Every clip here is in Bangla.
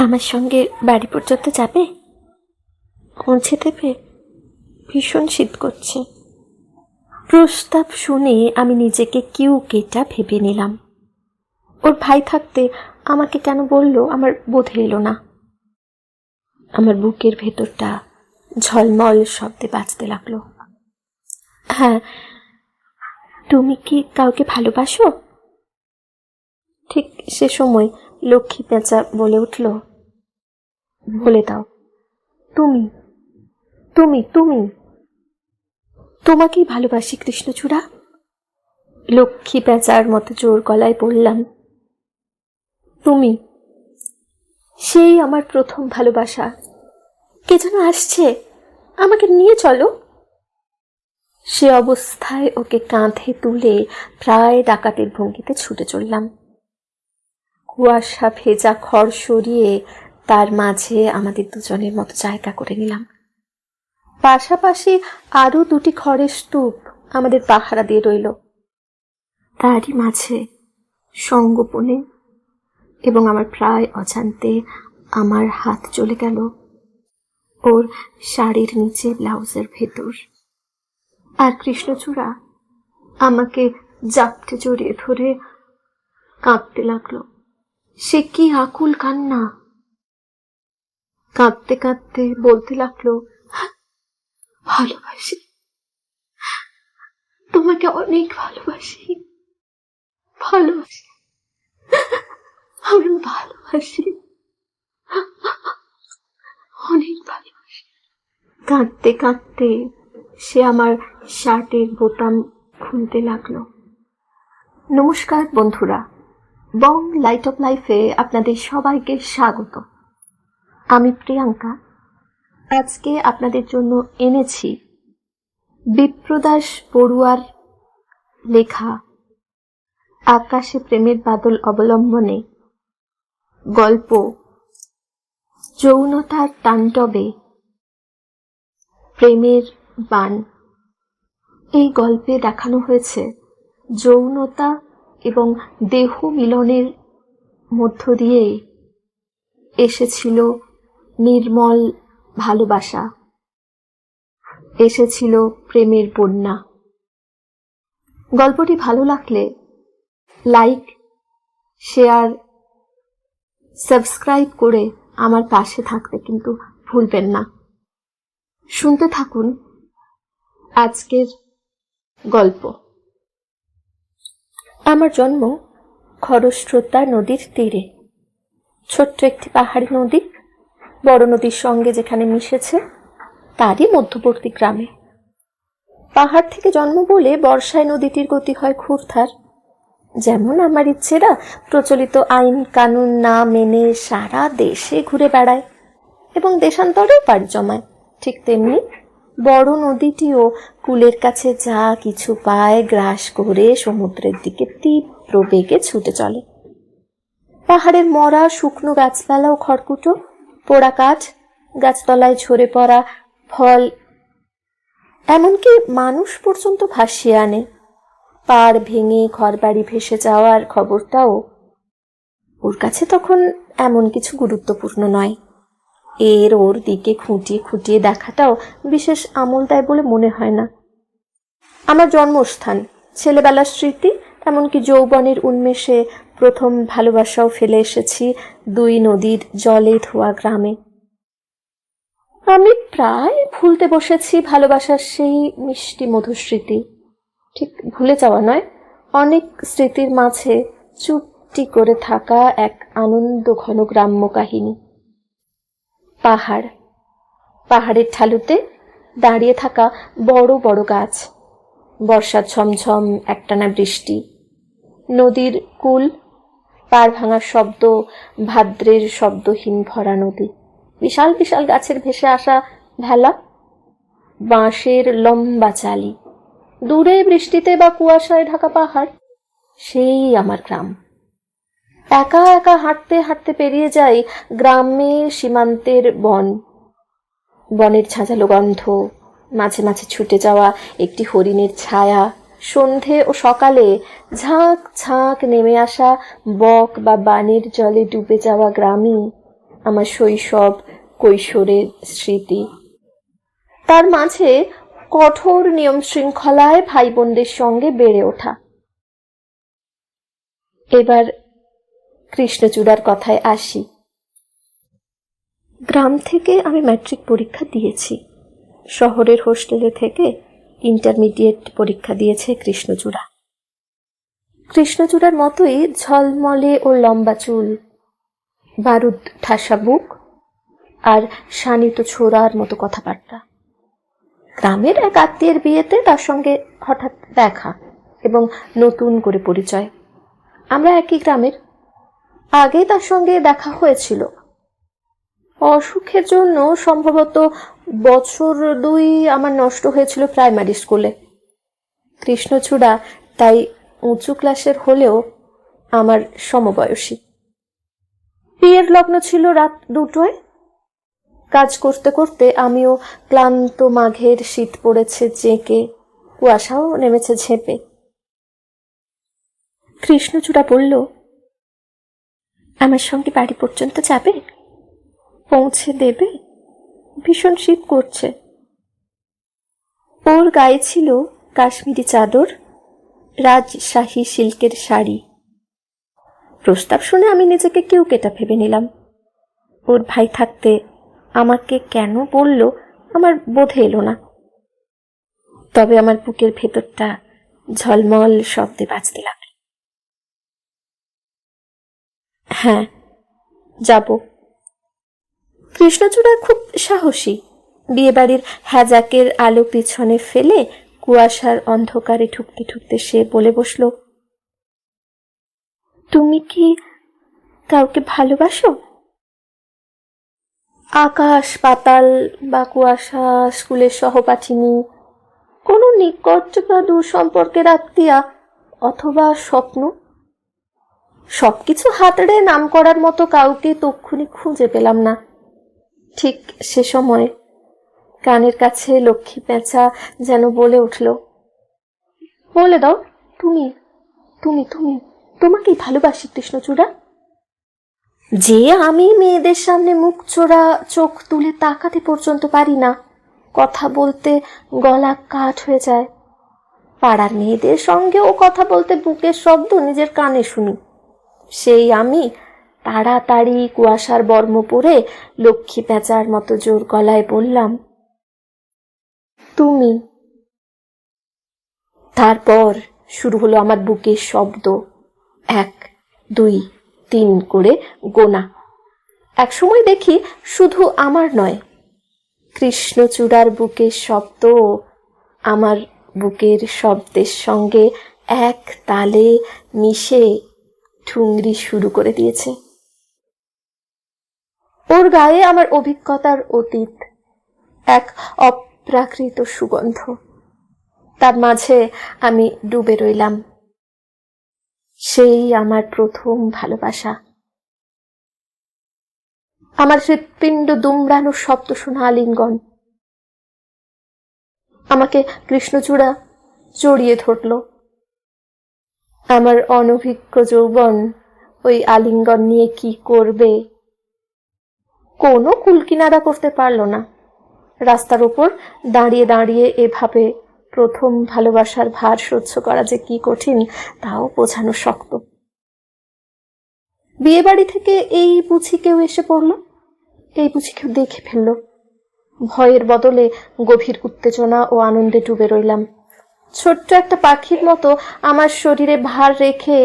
আমার সঙ্গে বাড়ি পর্যন্ত যাবে? পৌঁছে দেবে? ভীষণ শীত করছে। প্রস্তাব শুনে আমি নিজেকে কিউ কেটা ভেবে নিলাম। ওর ভাই থাকতে আমাকে কেন বলল, আমার বোধে এলো না। আমার বুকের ভেতরটা ঝলমল শব্দে বাঁচতে লাগল। হ্যাঁ তুমি কি কাউকে ভালোবাসো? ঠিক সে সময় লক্ষ্মী পেঁচা বলে উঠল বলে দাও। তুমি তুমি তুমি। তোমাকেই ভালোবাসি, কৃষ্ণচূড়া। লক্ষ্মী পেঁচার মতো জোর গলায় বললাম, তুমি, সেই আমার প্রথম ভালোবাসা। কে যেন আসছে, আমাকে নিয়ে চলো। সে অবস্থায় ওকে কাঁধে তুলে প্রায় ডাকাতের ভঙ্গিতে ছুটে চললাম। কুয়াশা ভেজা খড় সরিয়ে তার মাঝে আমাদের দুজনের মতো জায়গা করে নিলাম। পাশাপাশি আরও দুটি খড়ের স্তূপ আমাদের পাহারা দিয়ে রইল। তারই মাঝে সঙ্গোপনে এবং আমার প্রায় অজান্তে আমার হাত চলে গেল ওর শাড়ির নিচে ব্লাউজের ভেতর। আর কৃষ্ণচূড়া আমাকে জাপটে জড়িয়ে ধরে কাঁদতে লাগল। সে কি আকুল কান্না? কাঁদতে কাঁদতে বলতে লাগল, ভালোবাসি। তোমাকে অনেক ভালোবাসি। ভালোবাসি। আমি ভালোবাসি। অনেক ভালোবাসি। কাঁদতে কাঁদতে সে আমার শার্টের বোতাম খুলতে লাগল। নমস্কার বন্ধুরা, বং লাইট অফ লাইফে আপনাদের সবাইকে স্বাগত। আমি প্রিয়াঙ্কা। আজকে আপনাদের জন্য এনেছি বিপ্রদাস বড়ুয়ার লেখা, আকাশে প্রেমের বাদল অবলম্বনে। গল্প, যৌনতার তাণ্ডবে প্রেমের বান। এই গল্পে দেখানো হয়েছে যৌনতা এবং দেহ মিলনের মধ্য দিয়ে এসেছিল নির্মল ভালোবাসা। এসেছিল প্রেমের বন্যা। গল্পটি ভালো লাগলে লাইক, শেয়ার, সাবস্ক্রাইব করে আমার পাশে থাকতে কিন্তু ভুলবেন না। শুনতে থাকুন আজকের গল্প। আমার জন্ম খরস্রোতা নদীর তীরে। ছোট্ট একটি পাহাড়ি নদী বড় নদীর সঙ্গে যেখানে মিশেছে, তারই মধ্যবর্তী গ্রামে। পাহাড় থেকে জন্ম বলে বর্ষায় নদীটির গতি হয় খুরথার যেমন আমার ইচ্ছেরা প্রচলিত আইন, কানুন না মেনে সারা দেশে ঘুরে বেড়ায় এবং দেশান্তরেও পাড়ি জমায়। ঠিক তেমনি বড় নদীটিও কুলের কাছে যা কিছু পায় গ্রাস করে সমুদ্রের দিকে তীব্র বেগে ছুটে চলে। পাহাড়ের মরা, শুকনো গাছপালা ও খড়কুটো পোড়া কাঠ, গাছতলায় ঝরে পড়া ফল, এমনকি মানুষ পর্যন্ত ভাসিয়ে আনে। পাড় ভেঙে ঘরবাড়ি ভেসে যাওয়ার খবরটাও ওর কাছে তখন এমন কিছু গুরুত্বপূর্ণ নয়। এর ওর দিকে খুঁটিয়ে খুঁটিয়ে দেখাটাও বিশেষ আমল দেয় বলে মনে হয় না। আমার জন্মস্থান, ছেলেবেলার স্মৃতি, এমনকি যৌবনের উন্মেষে প্রথম ভালোবাসাও ফেলে এসেছি দুই নদীর জলে ধোয়া গ্রামে। আমি প্রায় ভুলতে বসেছি ভালোবাসার সেই মিষ্টি মধুস্মৃতি। ঠিক ভুলে যাওয়া নয়, অনেক স্মৃতির মাঝে চুপটি করে থাকা এক আনন্দ ঘন গ্রাম্য কাহিনী। পাহাড়। পাহাড়ের ঢালুতে দাঁড়িয়ে থাকা বড় বড় গাছ। বর্ষার ঝমঝম একটানা বৃষ্টি। নদীর কুল পাড় ভাঙার শব্দ, ভাদ্রের শব্দহীন ভরা নদী। বিশাল বিশাল গাছের ভেসে আসা ভেলা, বাঁশের লম্বা চালি। দূরে বৃষ্টিতে বা কুয়াশায় ঢাকা পাহাড়, সেই আমার গ্রাম। একা একা হাঁটতে হাঁটতে পেরিয়ে যাই গ্রামে সীমান্তের বন। বনের ঝাঁঝালো গন্ধ, মাঝে মাঝে ছুটে যাওয়া একটি হরিণের ছায়া সন্ধে ও সকালে ঝাঁক ঝাঁক নেমে আসা বক বা বানের জলে ডুবে যাওয়া গ্রামই আমার শৈশব, কৈশোরের স্মৃতি। তার মাঝে কঠোর নিয়ম শৃঙ্খলায় ভাই বোনদের সঙ্গে বেড়ে ওঠা। এবার কৃষ্ণচূড়ার কথায় আসি। গ্রাম থেকে আমি ম্যাট্রিক পরীক্ষা দিয়েছি। শহরের হোস্টেলে থেকে ইন্টারমিডিয়েট পরীক্ষা দিয়েছে কৃষ্ণচূড়া। কৃষ্ণচূড়ার মতোই ঝলমলে ও লম্বা চুল, বারুদ ঠাসা বুক আর শানিত ছোড়ার মতো কথাবার্তা। গ্রামের এক আত্মীয়ের বিয়েতে তার সঙ্গে হঠাৎ দেখা এবং নতুন করে পরিচয়। আমরা একই গ্রামের। আগে তার সঙ্গে দেখা হয়েছিল। অসুখের জন্য সম্ভবত বছর দুই আমার নষ্ট হয়েছিল প্রাইমারি স্কুলে। কৃষ্ণচূড়া, তাই উঁচু ক্লাসের হলেও আমার সমবয়সী। বিয়ের লগ্ন ছিল রাত দুটোয়। কাজ করতে করতে আমিও ক্লান্ত মাঘের শীত পড়েছে জেঁকে কুয়াশাও নেমেছে ঝেঁপে। কৃষ্ণচূড়া বলল, আমার সঙ্গে বাড়ি পর্যন্ত যাবে? পৌঁছে দেবে? ভীষণ শীত করছে। ওর গায়ে ছিল কাশ্মীরি চাদর রাজশাহী সিল্কের শাড়ি। প্রস্তাব শুনে আমি নিজেকে কেউ কেটা ভেবে নিলাম। ওর ভাই থাকতে আমাকে কেন বলল আমার বোধে এলো না। তবে আমার বুকের ভেতরটা ঝলমল শব্দে বাজতে লাগল হ্যাঁ যাব। কৃষ্ণচূড়া খুব সাহসী। বিয়েবাড়ির হ্যাজাকের আলো পিছনে ফেলে কুয়াশার অন্ধকারে ঠুকতে ঠুকতে সে বলে বসল, তুমি কি কাউকে ভালোবাসো? আকাশ পাতাল বা কুয়াশা, স্কুলের সহপাঠিনী, কোনো নিকট বা দূর সম্পর্কের আত্মীয়া অথবা স্বপ্ন? সবকিছু হাতড়ে নাম করার মতো কাউকে তক্ষুনি খুঁজে পেলাম না। ঠিক সে সময় কানের কাছে লক্ষ্মী পেঁচা যেন বলে উঠল, বলে দাও, তুমি তুমি তুমি, তোমাকেই ভালোবাসি কৃষ্ণচূড়া। যে আমি মেয়েদের সামনে মুখ চোরা, চোখ তুলে তাকাতে পর্যন্ত পারি না, কথা বলতে গলা কাঠ হয়ে যায়। পাড়ার মেয়েদের সঙ্গেও কথা বলতে বুকের শব্দ নিজের কানে শুনি। সেই আমি তাড়াতাড়ি কুয়াশার বর্ম পরে লক্ষ্মী পেঁচার মতো জোর গলায় বললাম, তুমি। তারপর শুরু হলো আমার বুকের শব্দ। এক, দুই, তিন করে গোনা। এক সময় দেখি শুধু আমার নয়, কৃষ্ণচূড়ার বুকের শব্দ, আমার বুকের শব্দের সঙ্গে এক তালে মিশে ঠুংরি শুরু করে দিয়েছে। ওর গায়ে আমার অভিজ্ঞতার অতীত, এক অপ্রাকৃত সুগন্ধ। তার মাঝে আমি ডুবে রইলাম। সেই আমার প্রথম ভালোবাসা। আমার হৃৎপিণ্ড দুমড়ানোর শব্দ শোনা আলিঙ্গন আমাকে কৃষ্ণচূড়া জড়িয়ে ধরল। আমার অনভিজ্ঞ যৌবন ওই আলিঙ্গন নিয়ে কি করবে? কোনো কুলকিনারা করতে পারল না। রাস্তার ওপর দাঁড়িয়ে দাঁড়িয়ে এভাবে প্রথম ভালোবাসার ভার সহ্য করা যে কি কঠিন, তাও বোঝানো শক্ত। বিয়ে বাড়ি থেকে এই বুঝি কেউ এসে পড়ল? এই বুঝি কেউ দেখে ফেলল? ভয়ের বদলে গভীর উত্তেজনা ও আনন্দে ডুবে রইলাম। ছোট্ট একটা পাখির মতো আমার শরীরে ভার রেখে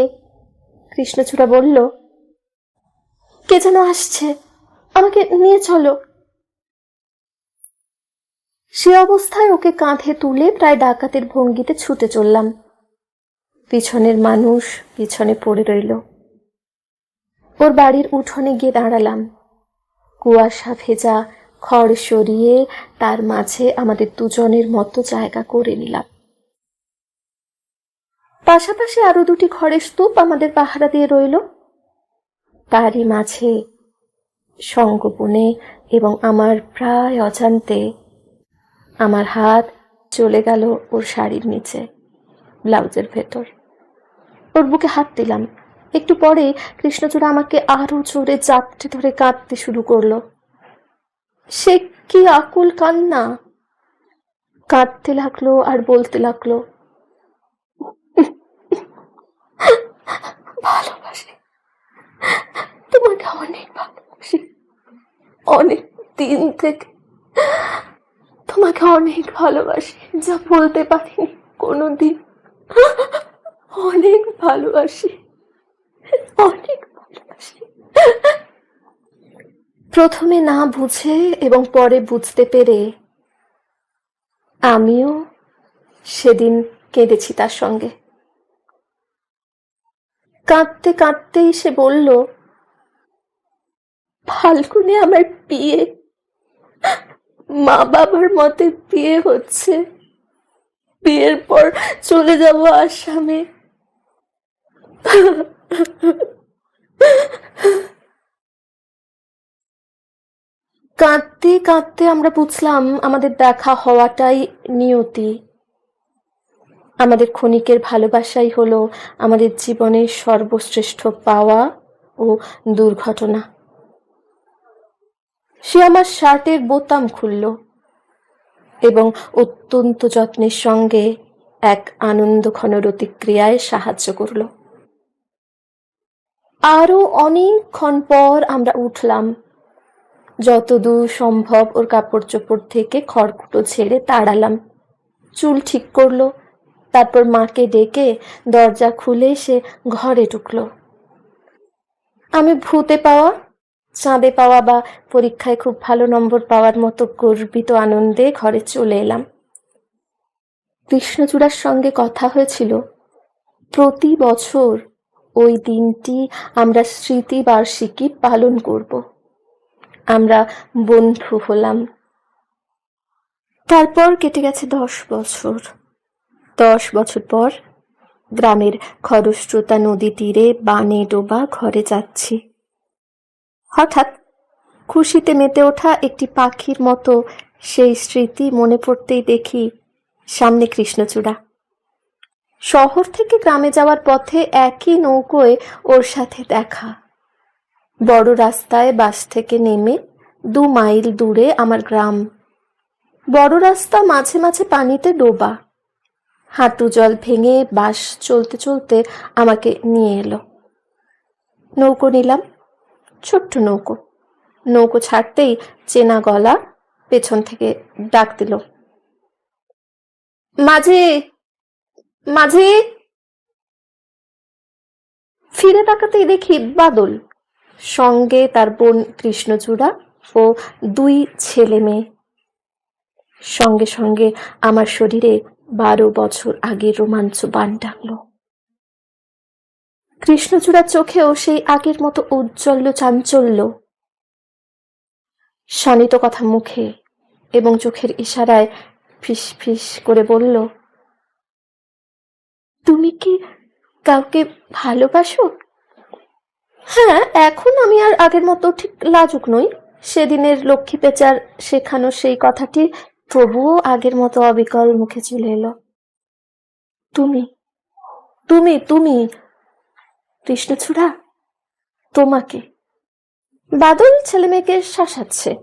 কৃষ্ণচূড়া বলল, কে যেন আসছে? আমাকে নিয়ে চলো। সে অবস্থায় ওকে কাঁধে তুলে প্রায় ডাকাতের ভঙ্গিতে ছুটে চললাম। পিছনের মানুষ পিছনে পড়ে রইল। ওর বাড়ির উঠোনে গিয়ে দাঁড়ালাম। কুয়াশা ভেজা খড় সরিয়ে তার মাঝে আমাদের দুজনের মতো জায়গা করে নিলাম। পাশাপাশি আরও দুটি খড়ের স্তূপ আমাদের পাহারা দিয়ে রইল। তারই মাঝে সঙ্গোপনে এবং আমার প্রায় অজান্তে আমার হাত চলে গেল ওর শাড়ির নিচে, ব্লাউজের ভেতর। ওর বুকে হাত দিলাম। একটু পরে কৃষ্ণচূড়া আমাকে আরও জোরে জাপটে ধরে কাঁদতে শুরু করল। সে কি আকুল কান্না! কাঁদতে লাগল আর বলতে লাগল, ভালোবাসি। তোমাকে অনেক ভালোবাসি অনেক দিন থেকে তোমাকে অনেক ভালোবাসি, যা বলতে পারিনি কোনোদিন। অনেক ভালোবাসি অনেক ভালোবাসি। প্রথমে না বুঝে এবং পরে বুঝতে পেরে আমিও সেদিন কেঁদেছি তার সঙ্গে। কাঁদতে কাঁদতেই সে বলল ফাল্গুনে আমার বিয়ে। মা বাবার মতে বিয়ে হচ্ছে। বিয়ের পর চলে যাব আসামে। কাঁদতে কাঁদতে আমরা বুঝলাম আমাদের দেখা হওয়াটাই নিয়তি। আমাদের ক্ষণিকের ভালোবাসাই হলো আমাদের জীবনের সর্বশ্রেষ্ঠ পাওয়া ও দুর্ঘটনা। সে আমার শার্টের বোতাম খুলল এবং অত্যন্ত যত্নের সঙ্গে এক আনন্দঘন প্রতিক্রিয়ায় সাহায্য করল। আরও অনেকক্ষণ পর আমরা উঠলাম। যতদূর সম্ভব ওর কাপড় চোপড় থেকে খড়কুটো ছেড়ে তাড়ালাম। চুল ঠিক করল, তারপর মাকে ডেকে দরজা খুলে সে ঘরে ঢুকলো। আমি ভূতে পাওয়া চাঁদে পাওয়া বা পরীক্ষায় খুব ভালো নম্বর পাওয়ার মতো গর্বিত আনন্দে ঘরে চলে এলাম। কৃষ্ণচূড়ার সঙ্গে কথা হয়েছিল, প্রতি বছর ওই দিনটি আমরা স্মৃতিবার্ষিকী পালন করব। আমরা বন্ধু হলাম। তারপর কেটে গেছে দশ বছর। দশ বছর পর গ্রামের খরস্রোতা নদী তীরে বানে ডোবা ঘরে যাচ্ছি। হঠাৎ খুশিতে মেতে ওঠা একটি পাখির মতো সেই স্মৃতি মনে পড়তেই দেখি সামনে কৃষ্ণচূড়া। শহর থেকে গ্রামে যাওয়ার পথে একই নৌকোয় ওর সাথে দেখা। বড় রাস্তায় বাস থেকে নেমে দু মাইল দূরে আমার গ্রাম। বড় রাস্তা মাঝে মাঝে পানিতে ডোবা। হাঁটু জল ভেঙে বাস চলতে চলতে আমাকে নিয়ে এলো। নৌকো নিলাম। ছোট্ট নৌকো। নৌকো ছাড়তেই চেনা গলা পেছন থেকে ডাক দিল। মাঝে মাঝে। ফিরে তাকাতেই দেখি বাদল। সঙ্গে তার বোন কৃষ্ণচূড়া ও দুই ছেলে মেয়ে। সঙ্গে সঙ্গে আমার শরীরে বারো বছর আগের রোমাঞ্চ বান ডাকলো। কৃষ্ণচূড়ার চোখেও সেই আগের মতো ঔজ্জ্বল্য চাঞ্চল্য। শানিত কথা মুখে এবং চোখের ইশারায় ফিস ফিস করে বলল, তুমি কি কাউকে ভালোবাসো? হ্যাঁ এখন আমি আর আগের মতো ঠিক লাজুক নই। সেদিনের লক্ষ্মী পেঁচার শেখানো সেই কথাটি তবুও আগের মতো অবিকল মুখে চলে এলো। তুমি তুমি তুমি কৃষ্ণচূড়া, তোমাকে। বাদল ছেলে মেয়েকে শাসাচ্ছে।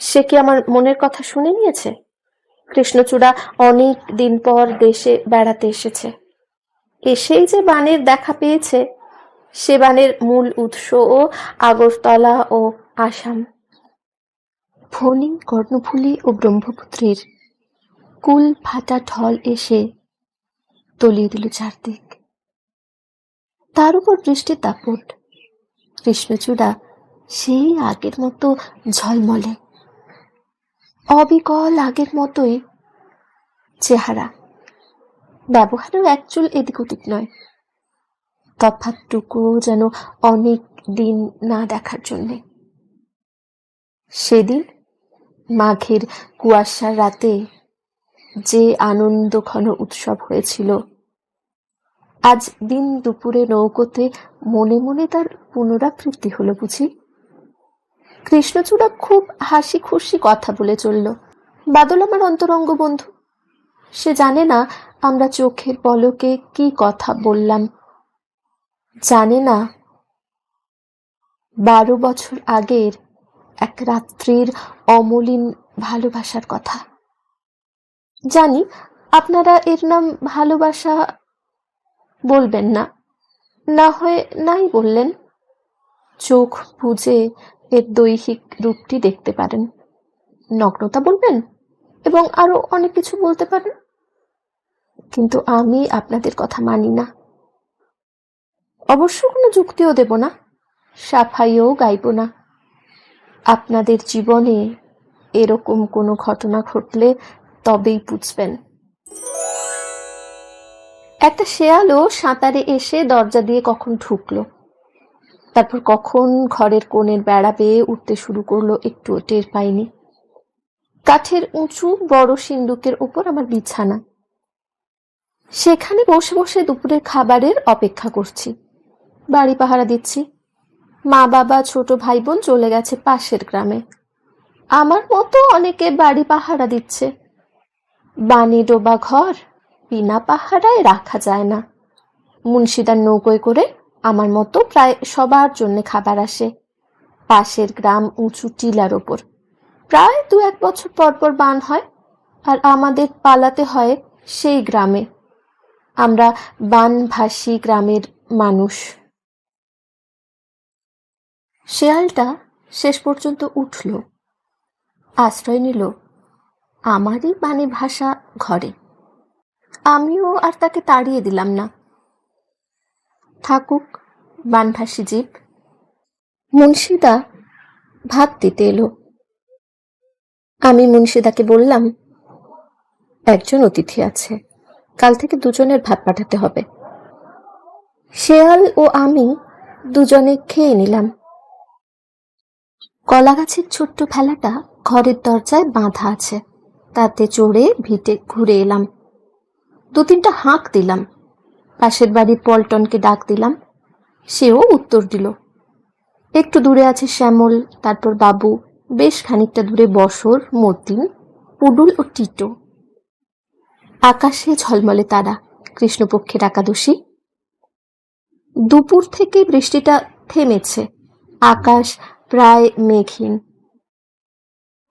সে কি আমার মনের কথা শুনে নিয়েছে? কৃষ্ণচূড়া অনেক দিন পর দেশে বেড়াতে এসেছে। এসেই যে বানের দেখা পেয়েছে, সে বানের মূল উৎস ও আগরতলা ও আসাম। ফণি কর্ণফুলী ও ব্রহ্মপুত্রের কুল ফাটা ঢল এসে তলিয়ে দিল চারদিক। তার উপর বৃষ্টির দাপট কৃষ্ণচূড়া সেই আগের মতো ঝলমলে। অবিকল আগের মতোই চেহারা। ব্যবহারেও একচুল এদিক ওদিক নয়। তফাৎটুকু যেন অনেক দিন না দেখার জন্যে। সেদিন মাঘের কুয়াশার রাতে যে আনন্দ ঘন উৎসব হয়েছিল আজ দিন দুপুরে নৌকোতে মনে মনে তার পুনরাবৃত্তি হলো বুঝি। কৃষ্ণচূড়া খুব হাসি খুশি কথা বলে চলল, বাদল আমার অন্তরঙ্গ বন্ধু, সে জানে না আমরা চোখের পলকে কি কথা বললাম। জানে না বারো বছর আগের এক রাত্রির অমলিন ভালোবাসার কথা। জানি আপনারা এর নাম ভালোবাসা বলবেন না। না হয়ে নাই বললেন। চোখ বুঝে এর দৈহিক রূপটি দেখতে পারেন। নগ্নতা বলবেন এবং আরও অনেক কিছু বলতে পারেন। কিন্তু আমি আপনাদের কথা মানি না। অবশ্য কোনো যুক্তিও দেব না, সাফাইও গাইব না। আপনাদের জীবনে এরকম কোনো ঘটনা ঘটলে তবেই বুঝবেন। একটা শেয়ালও সাঁতারে এসে দরজা দিয়ে কখন ঢুকলো। তারপর কখন ঘরের কোণের বেড়া বেয়ে উঠতে শুরু করল একটুও টের পাইনি। কাঠের উঁচু বড় সিন্দুকের উপর আমার বিছানা। সেখানে বসে বসে দুপুরের খাবারের অপেক্ষা করছি। বাড়ি পাহারা দিচ্ছি। মা বাবা, ছোট ভাই বোন চলে গেছে পাশের গ্রামে। আমার মতো অনেকে বাড়ি পাহারা দিচ্ছে। বানি ডোবা ঘর বিনা পাহারায় রাখা যায় না। মুন্সিদার নৌকোয় করে আমার মতো প্রায় সবার জন্য খাবার আসে। পাশের গ্রাম উঁচু টিলার ওপর। প্রায় দু এক বছর পর পর বান হয় আর আমাদের পালাতে হয় সেই গ্রামে। আমরা বানভাসী গ্রামের মানুষ। শেয়ালটা শেষ পর্যন্ত উঠল। আশ্রয় নিল আমারই বাণী ভাষা ঘরে। আমিও আর তাকে তাড়িয়ে দিলাম না। থাকুক, বানভাসী জীব। মুন্সিদা ভাত দিতে এলো। আমি মুন্সিদাকে বললাম, একজন অতিথি আছে, কাল থেকে দুজনের ভাত পাঠাতে হবে। শেয়াল ও আমি দুজনে খেয়ে নিলাম। কলা গাছের ছোট্ট ভেলাটা ঘরের দরজায় বাঁধা আছে, তাতে চড়ে ভিটে ঘুরে এলাম। দু তিনটা হাঁক দিলাম। পাশের বাড়ির পল্টনকে ডাক দিলাম। সেও উত্তর দিল, একটু দূরে আছে শ্যামল, তারপর বাবু, বেশ খানিকটা দূরে বসর, মতিন, পুডুল ও টিটো। আকাশে ঝলমলে তারা, কৃষ্ণপক্ষের একাদশী। দুপুর থেকে বৃষ্টিটা থেমেছে, আকাশ প্রায় মেঘহীন।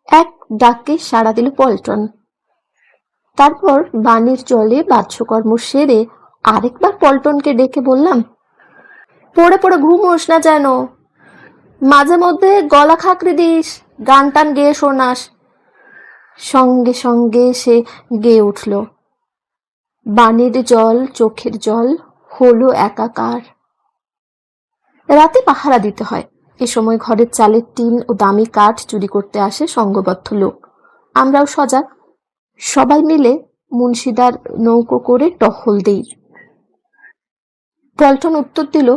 এক ডাকে সাড়া দিল পল্টন। তারপর বাণীর জলে বাহ্যকর্ম সেরে আরেকবার পল্টনকে ডেকে বললাম, পড়ে পড়ে ঘুমোস না যেন। মাঝে মধ্যে গলা খাকড়ি দিস, গান টান গেয়ে শোনাস। সঙ্গে সঙ্গে সে গেয়ে উঠল। বাণীর জল, চোখের জল হলো একাকার। রাতে পাহারা দিতে হয়। এ সময় ঘরের চালের টিন ও দামি কাঠ চুরি করতে আসে সঙ্গবদ্ধ লোক। আমরাও সজাগ। সবাই মিলে মুন্সিদার নৌকো করে টহল দেই। পল্টন উত্তর দিল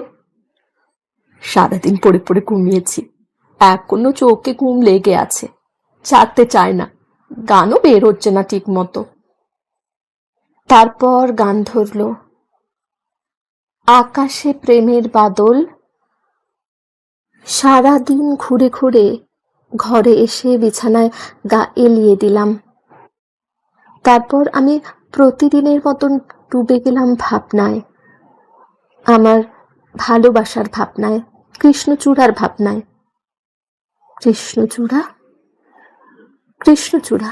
সারাদিন পড়ে পড়ে ঘুমিয়েছি। এখনও চোখে ঘুম লেগে আছে। ছাড়তে চায় না। গানও বের হচ্ছে না ঠিক মতো তারপর গান ধরল, আকাশে প্রেমের বাদল সারাদিন ঘুরে ঘুরে ঘরে এসে বিছানায় গা এলিয়ে দিলাম। তারপর আমি প্রতিদিনের মতন ডুবে গেলাম ভাবনায়। আমার ভালোবাসার ভাবনায়, কৃষ্ণচূড়ার ভাবনায়। কৃষ্ণচূড়া? কৃষ্ণচূড়া।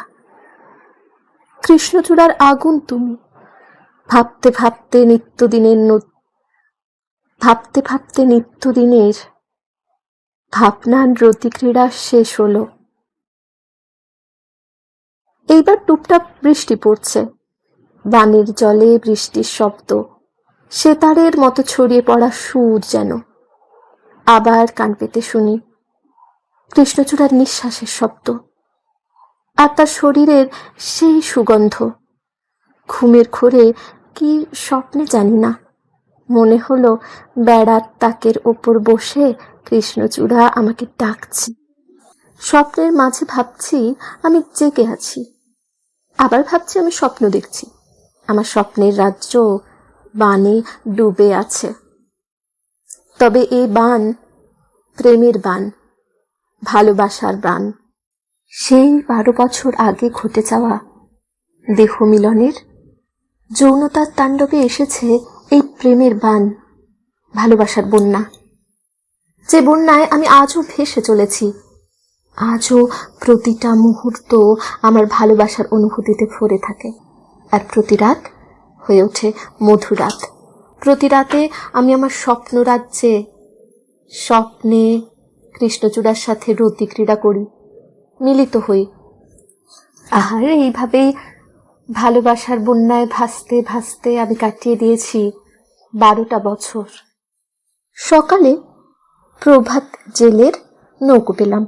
কৃষ্ণচূড়ার আগুন তুমি। ভাবতে ভাবতে নিত্যদিনের ভাবতে ভাবতে নিত্যদিনের ভাবনার রতিক্রীড়া শেষ হলো। এইবার টুপটাপ বৃষ্টি পড়ছে। বানের জলে বৃষ্টির শব্দ। সেতারের মতো ছড়িয়ে পড়া সুর যেন। আবার কান পেতে শুনি কৃষ্ণচূড়ার নিঃশ্বাসের শব্দ। আর তার শরীরের সেই সুগন্ধ। ঘুমের ঘোরে কি স্বপ্নে জানি না। মনে হলো বেড়ার তাকের ওপর বসে কৃষ্ণচূড়া আমাকে ডাকছে। স্বপ্নের মাঝে ভাবছি আমি জেগে আছি। আবার ভাবছি আমি স্বপ্ন দেখছি। আমার স্বপ্নের রাজ্য বানে ডুবে আছে। তবে এ বান প্রেমের বান ভালোবাসার বান সেই বারো বছর আগে ঘটে যাওয়া দেহ মিলনের যৌনতার তাণ্ডবে এসেছে এই প্রেমের বান ভালোবাসার বন্যা। যে বন্যায় আমি আজও ভেসে চলেছি। আজও প্রতিটা মুহূর্ত আমার ভালোবাসার অনুভূতিতে ভরে থাকে। আর প্রতি রাত হয়ে ওঠে মধুরাত প্রতি রাতে আমি আমার স্বপ্ন রাজ্যে, স্বপ্নে কৃষ্ণচূড়ার সাথে রতি ক্রীড়া করি, মিলিত হই। আহার, এইভাবেই ভালোবাসার বন্যায় ভাসতে ভাসতে আমি কাটিয়ে দিয়েছি বারোটা বছর। সকালে প্রভাত জেলের নৌকো পেলাম।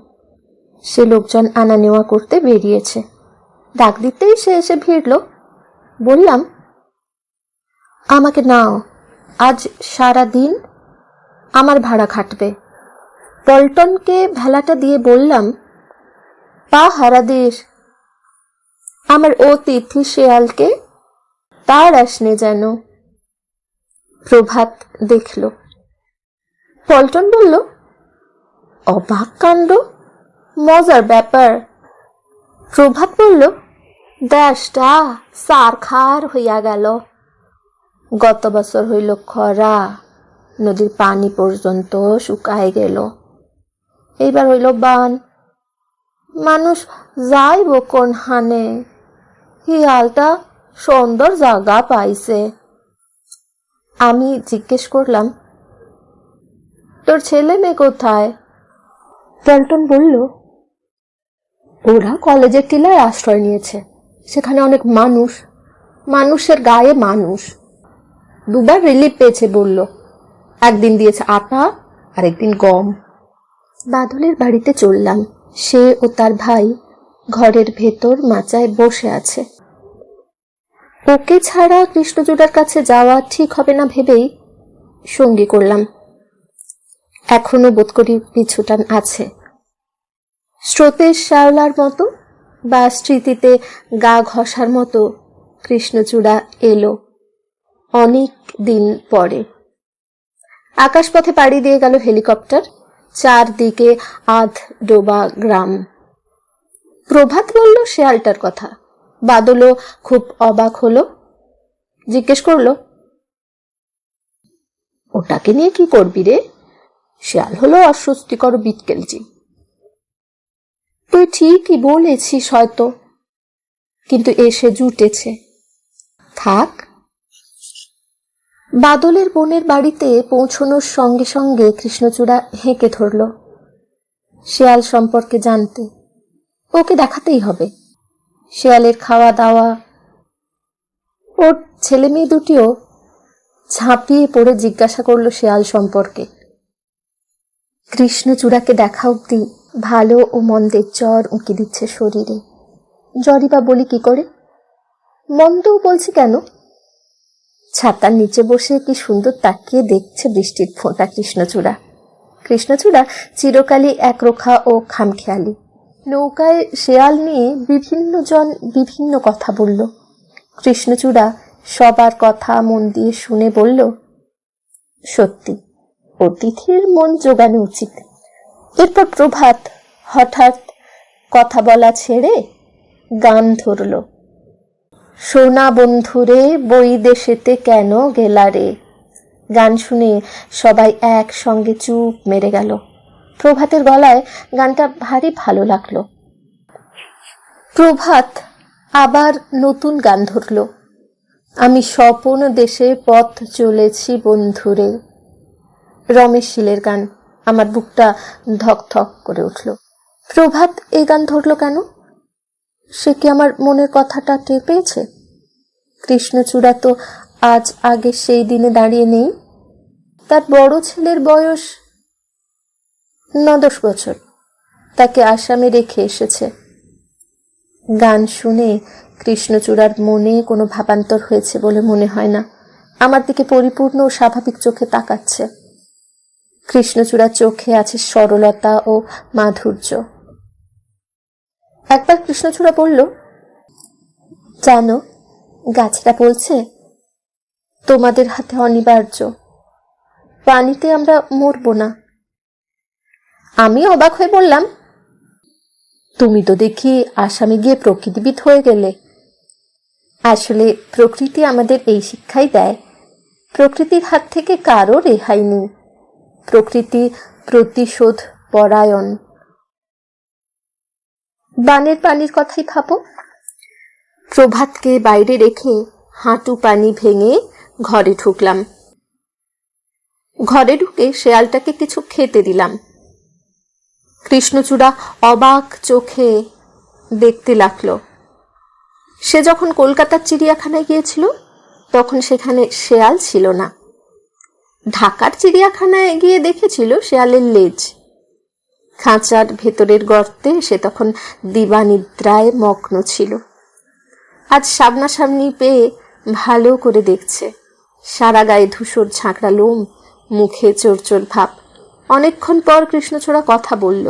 সে লোকজন আনা নেওয়া করতে বেরিয়েছে। ডাক দিতেই সে এসে ভিড়ল। বললাম, আমাকে নাও, আজ সারা দিন আমার ভাড়া খাটবে। পল্টনকে ভেলাটা দিয়ে বললাম, পা হারাদের আমার অতিথি শেয়ালকে তার আসনে যেন প্রভাত দেখল। পল্টন বলল, অবাক কাণ্ড মজার ব্যাপার। প্রভাত বলল, দেশটা সারখার হইয়া গেল। গত বছর হইল খরা, নদীর পানি পর্যন্ত শুকায় গেল। এইবার হইল বান। মানুষ যাইব কোন হানে হিয়ালটা সুন্দর জায়গা পাইছে। আমি জিজ্ঞেস করলাম, তোর ছেলে মেয়ে কোথায়? পল্টন বলল ওরা কলেজের টিলায় আশ্রয় নিয়েছে। সেখানে অনেক মানুষ, মানুষের গায়ে মানুষ। দুবার রিলিফ পেয়েছে বলল, একদিন দিয়েছে আটা আর একদিন গম। বাদলের বাড়িতে চললাম। সে ও তার ভাই ঘরের ভেতর মাচায় বসে আছে। ওকে ছাড়া কৃষ্ণচূড়ার কাছে যাওয়া ঠিক হবে না ভেবেই সঙ্গী করলাম। এখনও বোধ করি পিছুটান আছে। স্রোতের শ্যাওলার মতো বা স্মৃতিতে গা ঘষার মতো কৃষ্ণচূড়া এলো অনেক দিন পরে। আকাশপথে পাড়ি দিয়ে গেল হেলিকপ্টার, চারদিকে আধ ডোবা গ্রাম। প্রভাত বলল শেয়ালটার কথা। বাদলও খুব অবাক হলো, জিজ্ঞেস করল, ওটাকে নিয়ে কি করবি রে? শেয়াল হলো অস্বস্তিকর বিটকেলজি। তুই ঠিকই বলেছিস হয়তো। কিন্তু এসে জুটেছে। থাক। বাদলের বোনের বাড়িতে পৌঁছনোর সঙ্গে সঙ্গে কৃষ্ণচূড়া হেঁকে ধরল। শেয়াল সম্পর্কে জানতে। ওকে দেখাতেই হবে। শেয়ালের খাওয়া দাওয়া ওর ছেলে মেয়ে দুটিও ঝাঁপিয়ে পড়ে জিজ্ঞাসা করল শেয়াল সম্পর্কে। কৃষ্ণচূড়াকে দেখা অব্দি ভালো ও মন্দের জ্বর উঁকি দিচ্ছে শরীরে। জ্বরই বা বলি, কি করে? মন্দও বলছি, কেন? ছাতার নিচে বসে কি সুন্দর তাকিয়ে দেখছে বৃষ্টির ফোঁটা কৃষ্ণচূড়া। কৃষ্ণচূড়া চিরকালই একরোখা ও খামখেয়ালি। নৌকায় শেয়াল নিয়ে বিভিন্ন জন বিভিন্ন কথা বলল। কৃষ্ণচূড়া সবার কথা মন দিয়ে শুনে বলল, সত্যি, অতিথির মন জোগানো উচিত। এরপর প্রভাত হঠাৎ কথা বলা ছেড়ে গান ধরল। সোনা বন্ধুরে বই দেশেতে কেন গেলারে গান শুনে সবাই একসঙ্গে চুপ মেরে গেল। প্রভাতের গলায় গানটা ভারী ভালো লাগল। প্রভাত আবার নতুন গান ধরল। আমি স্বপন দেশে পথ চলেছি বন্ধুরে রমেশ শীলের গান। আমার বুকটা ধক ধক করে উঠল। প্রভাত এই গান ধরল কেন? সে কি আমার মনের কথাটা টের পেয়েছে? কৃষ্ণচূড়া তো আজ আগে সেই দিনে দাঁড়িয়ে নেই। তার বড় ছেলের বয়স ন দশ বছর। তাকে আসামে রেখে এসেছে। গান শুনে কৃষ্ণচূড়ার মনে কোনো ভাবান্তর হয়েছে বলে মনে হয় না। আমার দিকে পরিপূর্ণ ও স্বাভাবিক চোখে তাকাচ্ছে। কৃষ্ণচূড়ার চোখে আছে সরলতা ও মাধুর্য। একবার কৃষ্ণচূড়া বলল, জানো গাছটা বলছে, তোমাদের হাতে অনিবার্য, পানিতে আমরা মরবো না। আমি অবাক হয়ে বললাম, তুমি তো দেখি আসামে গিয়ে প্রকৃতিবিদ হয়ে গেলে। আসলে প্রকৃতি আমাদের এই শিক্ষাই দেয়। প্রকৃতির হাত থেকে কারও রেহাই নেই। প্রকৃতি প্রতিশোধ পরায়ণ। বানের পানির কথাই ভাবো। প্রভাতকে বাইরে রেখে হাঁটু পানি ভেঙে ঘরে ঢুকলাম। ঘরে ঢুকে শেয়ালটাকে কিছু খেতে দিলাম। কৃষ্ণচূড়া অবাক চোখে দেখতে লাগল। সে যখন কলকাতার চিড়িয়াখানায় গিয়েছিল, তখন সেখানে শেয়াল ছিল না। ঢাকার চিড়িয়াখানায় গিয়ে দেখেছিল শেয়ালের লেজ। খাঁচার ভেতরের গর্তে সে তখন দিবানিদ্রায় মগ্ন ছিল। আজ সামনাসামনি পেয়ে ভালো করে দেখছে। সারা গায়ে ধূসর ঝাঁকড়া লোম, মুখে চোরচোর ভাব। অনেকক্ষণ পর কৃষ্ণচূড়া কথা বলল,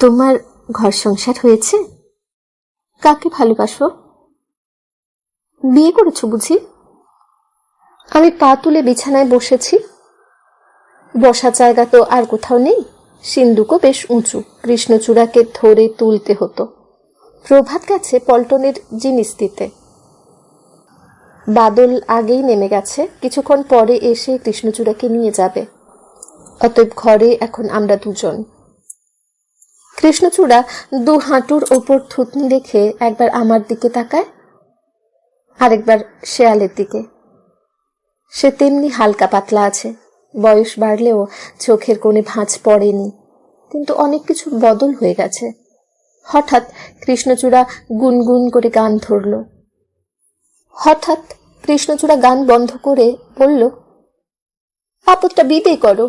তোমার ঘর সংসার হয়েছে? কাকে ভালোবাসো? বিয়ে করেছ বুঝি? আমি পা তুলে বিছানায় বসেছি। বসার জায়গা তো আর কোথাও নেই। সিন্ধুকও বেশ উঁচু। কৃষ্ণচূড়াকে ধরে তুলতে হতো। প্রভাত গেছে পল্টনের জিনিস দিতে বাদল আগেই নেমে গেছে। কিছুক্ষণ পরে এসে কৃষ্ণচূড়াকে নিয়ে যাবে। অতএব ঘরে এখন আমরা দুজন। কৃষ্ণচূড়া দু হাঁটুর ওপর থুতনি রেখে একবার আমার দিকে তাকায়, আরেকবার শেয়ালের দিকে। সে তেমনি হালকা পাতলা আছে। বয়স বাড়লেও চোখের কোণে ভাঁজ পড়েনি। কিন্তু অনেক কিছু বদল হয়ে গেছে। হঠাৎ কৃষ্ণচূড়া গুনগুন করে গান ধরল। হঠাৎ কৃষ্ণচূড়া গান বন্ধ করে বলল, আপদটা বিদে করো।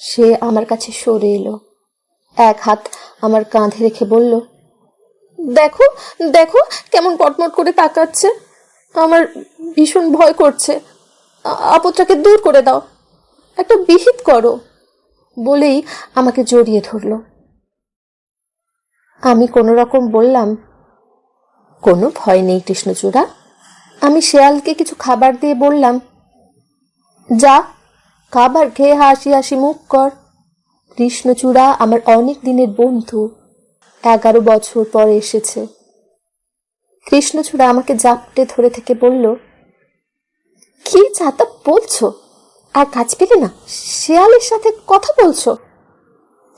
সে আমার কাছে সরে এলো। এক হাত আমার কাঁধে রেখে বলল, দেখো দেখো কেমন পটমট করে তাকাচ্ছে। আমার ভীষণ ভয় করছে। আপদটাকে দূর করে দাও। একটা বিহিত করো, বলেই আমাকে জড়িয়ে ধরলো। আমি কোনো রকম বললাম, কোনো ভয় নেই কৃষ্ণচূড়া। আমি শেয়ালকে কিছু খাবার দিয়ে বললাম, যা, খাবার খেয়ে হাসি হাসি মুখ কর। কৃষ্ণচূড়া আমার অনেক দিনের বন্ধু, এগারো বছর পরে এসেছে। কৃষ্ণচূড়া আমাকে জাপটে ধরে থেকে বলল কি চাতা বলছো? আর কাজ পেলে না শেয়ালের সাথে কথা বলছো?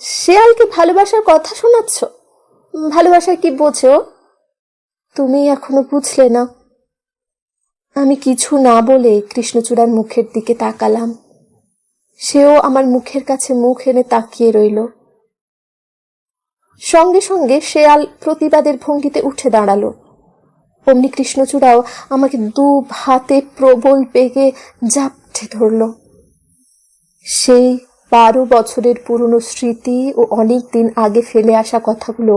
শেয়ালকে ভালোবাসার কথা শোনাচ্ছ? ভালোবাসা কি বোঝো? তুমি এখনও বুঝলে না। আমি কিছু না বলে কৃষ্ণচূড়ার মুখের দিকে তাকালাম। সেও আমার মুখের কাছে মুখ এনে তাকিয়ে রইল। সঙ্গে সঙ্গে শেয়াল প্রতিবাদের ভঙ্গিতে উঠে দাঁড়াল। অমনি কৃষ্ণচূড়াও আমাকে দু হাতে প্রবল বেগে জাপটে ধরল। সেই বারো বছরের পুরনো স্মৃতি ও অনেক দিন আগে ফেলে আসা কথাগুলো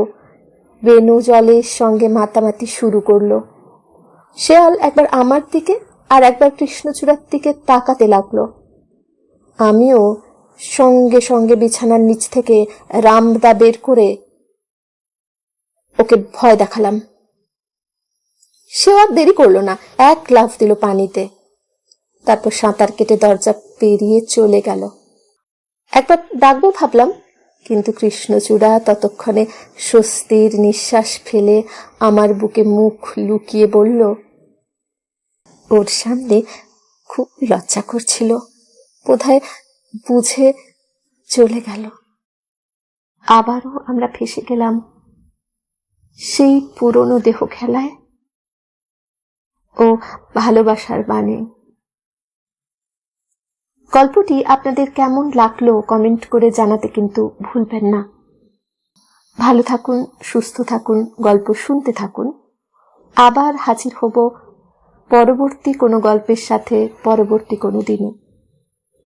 বেনু জলের সঙ্গে মাতামাতি শুরু করল। শেয়াল একবার আমার দিকে আর একবার কৃষ্ণচূড়ার দিকে তাকাতে লাগল। আমিও সঙ্গে সঙ্গে বিছানার নিচ থেকে রামদা বের করে ওকে ভয় দেখালাম। সেও আর দেরি করল না। এক লাফ দিল পানিতে। তারপর সাঁতার কেটে দরজা পেরিয়ে চলে গেল। একবার ডাকবো ভাবলাম, কিন্তু কৃষ্ণচূড়া ততক্ষণে স্বস্তির নিঃশ্বাস ফেলে আমার বুকে মুখ লুকিয়ে বলল, ওর সামনে খুব লজ্জা করছিল। বোধহয় বুঝে চলে গেল। আবারও আমরা ফেসে গেলাম। সেই পুরনো দেহ খেলায় ও ভালোবাসার বাণী। গল্পটি আপনাদের কেমন লাগল কমেন্ট করে জানাতে কিন্তু ভুলবেন না। ভালো থাকুন, সুস্থ থাকুন, গল্প শুনতে থাকুন। আবার হাজির হব পরবর্তী কোনো গল্পের সাথে পরবর্তী কোনো দিনে।